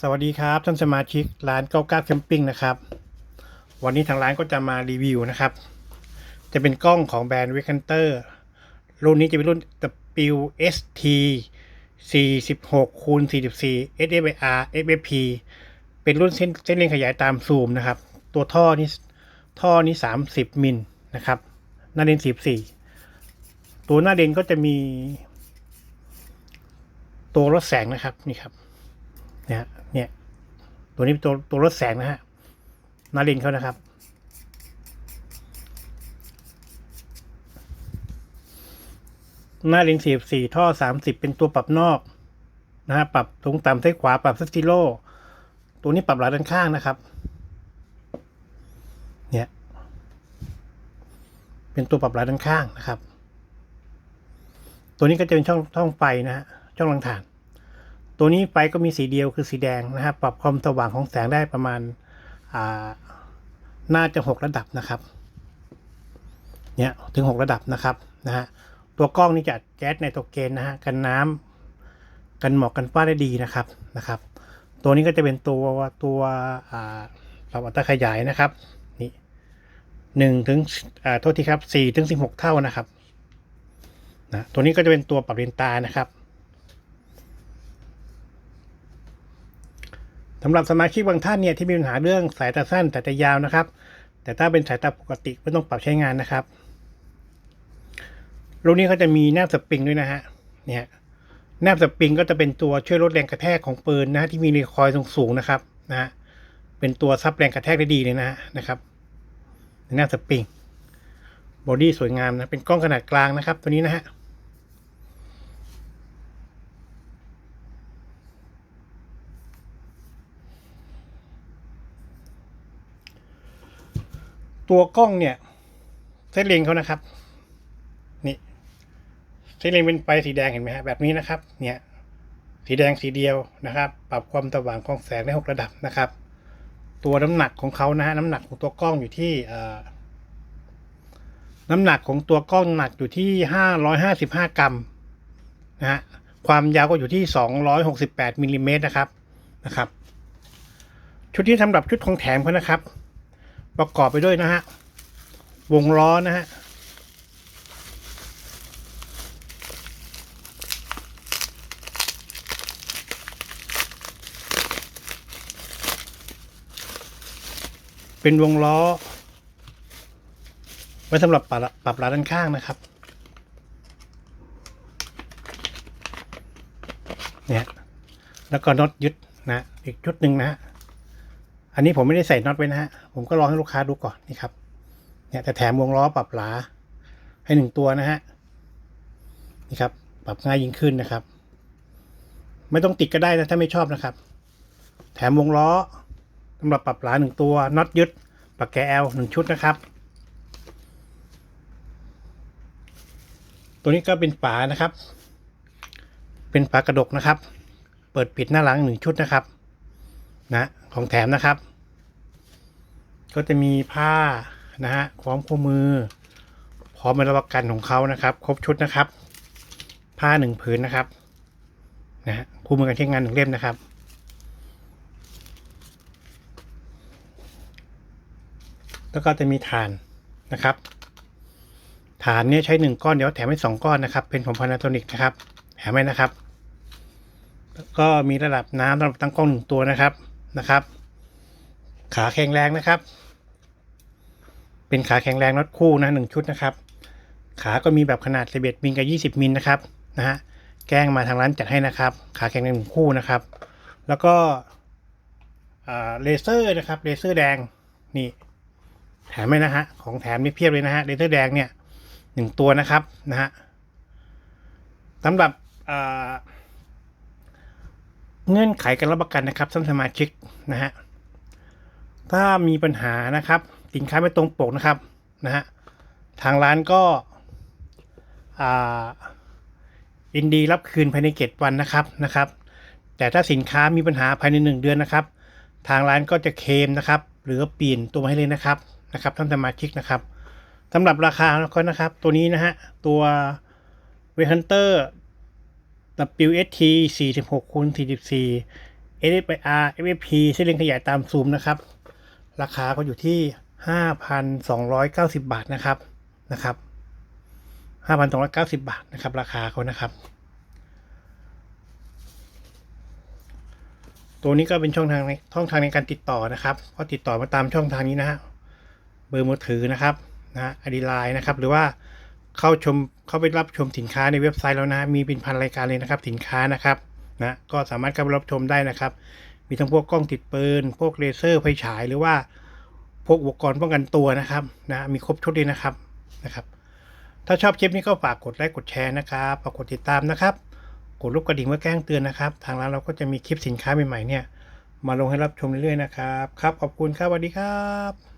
สวัสดีครับท่านสมาชิกร้าน99แคมปิ้งนะครับ วันนี้ทางร้านก็จะมารีวิวนะครับ จะเป็นกล้องของแบรนด์ v ว c นเตอร์รุ่นนี้จะเป็นรุ่น WST 46คูณ44 SFR FFP เป็นรุ่นเส้นเส้นเลนขยายตามซูมนะครับ ตัวท่อนี้ท่อนี้ 30 มิลนะครับหน้าเลน14ตัวหน้าเลนก็จะมี ตัวลดแสงนะครับนี่ครับ เนี่ยเนี่ยตัวนี้เป็นตัวตัวรถแสงนะฮะนารินเขานะครับ หน้าเลนสี่สี่ท่อสามสิบเป็นตัวปรับนอกนะฮะปรับตรงต่ำซ้ายขวาปรับสติโลตัวนี้ปรับหลังด้านข้างนะครับ เนี่ย เป็นตัวปรับหลังด้านข้างนะครับ ตัวนี้ก็จะเป็นช่องช่องไฟนะฮะช่องลังถ่าน ตัวนี้ไฟก็มีสีเดียวคือสีแดงนะครับ ปรับความสว่างของแสงได้ประมาณาน่าจะหกระดับนะครับ เนี่ยถึงหกระดับนะครับนะฮะ ตัวกล้องนี่จะแก๊สในโตรเกนนะฮะ กันน้ำกันหมอกกันฟ้าได้ดีนะครับนะครับ ตัวนี้ก็จะเป็นตัวตัวปรับอัตราขยายนะครับ นี่หนึ่งถึงอ่าโทษทีครับสี่ถึงสิบหกเท่านะครับนะตัวนี้ก็จะเป็นตัวปรับเลนส์ตานะครับ สำหรับสมาชิกบางท่านเนี่ยที่มีปัญหาเรื่องสายตาสั้นสายตายาวนะครับ แต่ถ้าเป็นสายตาปกติไม่ต้องปรับใช้งานนะครับรุ่นนี้เขาจะมีแนบสปริงด้วยนะฮะเนี่ยแนบสปริงก็จะเป็นตัวช่วยลดแรงกระแทกของปืนนะฮะที่มีรีคอยล์สูงๆนะครับนะฮะเป็นตัวซับแรงกระแทกได้ดีเลยนะฮะนะครับแนบสปริงบอดี้สวยงามนะเป็นกล้องขนาดกลางนะครับ ตัวนี้นะฮะ ตัวกล้องเนี่ยเส้นเลนเขานะครับ นี่เส้นเลนเป็นไฟสีแดงเห็นไหมฮะแบบนี้นะครับ เนี่ยสีแดงสีเดียวนะครับ ปรับความสว่างของแสงได้หกระดับนะครับ ตัวน้ำหนักของเขานะฮะน้ำหนักของตัวกล้องอยู่ที่เอ่อน้ำหนักของตัวกล้องหนักอยู่ที่ห้าร้อยห้าสิบห้ากรัมนะฮะความยาวก็อยู่ที่สองร้อยหกสิบแปดมิลลิเมตรนะครับนะครับ ชุดที่สำหรับชุดของแถมเขานะครับ ประกอบไปด้วยนะฮะ วงล้อนะฮะเป็นวงล้อ ไว้สำหรับปรับปรับร้านด้านข้างนะครับเนี่ยแล้วก็น็อตยึดนะอีกชุดหนึ่งนะฮะ อันนี้ผมไม่ได้ใส่น็อตไว้นะฮะ ผมก็ลองให้ลูกค้าดูก่อนนี่ครับ เนี่ยแต่แถมวงล้อปรับหลา ให้หนึ่งตัวนะฮะ นี่ครับ ปรับง่ายยิ่งขึ้นนะครับ ไม่ต้องติดก็ได้นะถ้าไม่ชอบนะครับ แถมวงล้อสำหรับปรับหลาหนึ่งตัวน็อตยึดปากแกแอลหนึ่งชุดนะครับ ตัวนี้ก็เป็นฝานะครับ เป็นฝากระดกนะครับ เปิดปิดหน้าหลังหนึ่งชุดนะครับ นะของแถมนะครับ ก็จะมีผ้านะฮะพร้อมคู่มือ พร้อมใบรับประกันของเขานะครับ ครบชุดนะครับ ผ้าหนึ่งผืนนะครับนะฮะคู่มือการใช้งานหนึ่งเล่มนะครับแล้วก็จะมีฐานนะครับ ฐานเนี้ใช้หนึ่งก้อนเดี๋ยวแถมให้สองก้อนนะครับ เป็นของพานาโทนิกนะครับแถมให้นะครับ แล้วก็มีระดับน้ำสำหรับตั้งกล้องหนึ่งตัวนะครับ นะครับ ขาแข็งแรงนะครับ เป็นขาแข็งแรงน็อตคู่นะหนึ่งชุดนะครับ ขาก็มีแบบขนาด 11 มิลกับ20 มิลนะครับนะฮะแกล้งมาทางร้านจัดให้นะครับ ขาแข็งแรงหนึ่งคู่นะครับ แล้วก็เลเซอร์นะครับเลเซอร์แดงนี่แถมให้นะฮะของแถมนี่เพียบเลยนะฮะเลเซอร์แดงเนี่ยหนึ่งตัวนะครับนะฮะสำหรับอ่า เงื่อนไขการรับประกันนะครับท่านสมาชิกนะฮะถ้ามีปัญหานะครับ สินค้าไม่ตรงปกนะครับนะฮะทางร้านก็อินดีรับคืนภายในเจ็ดวันนะครับนะครับ แต่ถ้าสินค้ามีปัญหาภายในหนึ่งเดือนนะครับ ทางร้านก็จะเคลมนะครับ หรือเปลี่ยนตัวมาให้เลยนะครับนะครับท่านสมาชิกนะครับสำหรับราคาก็นะครับ ตัวนี้นะฮะตัวเวฮันเตอร์ WST 46คูณ44 SSR FFP เส้นเล็งขยายตามซูมนะครับ ราคาก็อยู่ที่ 5,290 บาทนะครับนะครับ5,290 บาทนะครับ ราคาเขานะครับ ตัวนี้ก็เป็นช่องทางในช่องทางในการติดต่อนะครับก็ติดต่อมาตามช่องทางนี้นะฮะเบอร์มือถือนะครับนะอดีไลน์นะครับ หรือว่า เข้าชมเข้าไปรับชมสินค้าในเว็บไซต์แล้วนะ มีเป็นพันรายการเลยนะครับ สินค้านะครับนะก็สามารถเข้าไปรับชมได้นะครับ มีทั้งพวกกล้องติดปืน พวกเลเซอร์ไฟฉายหรือว่าพวกอุปกรณ์ป้องกันตัวนะครับนะมีครบชุดเลยนะครับนะครับ ถ้าชอบคลิปนี้ก็ฝากกดไลค์กดแชร์นะครับฝากกดติดตามนะครับ กดรูปกระดิ่งเพื่อแจ้งเตือนนะครับ ทางร้านเราก็จะมีคลิปสินค้าใหม่ๆเนี่ย มาลงให้รับชมเรื่อยๆนะครับ ครับขอบคุณครับสวัสดีครับ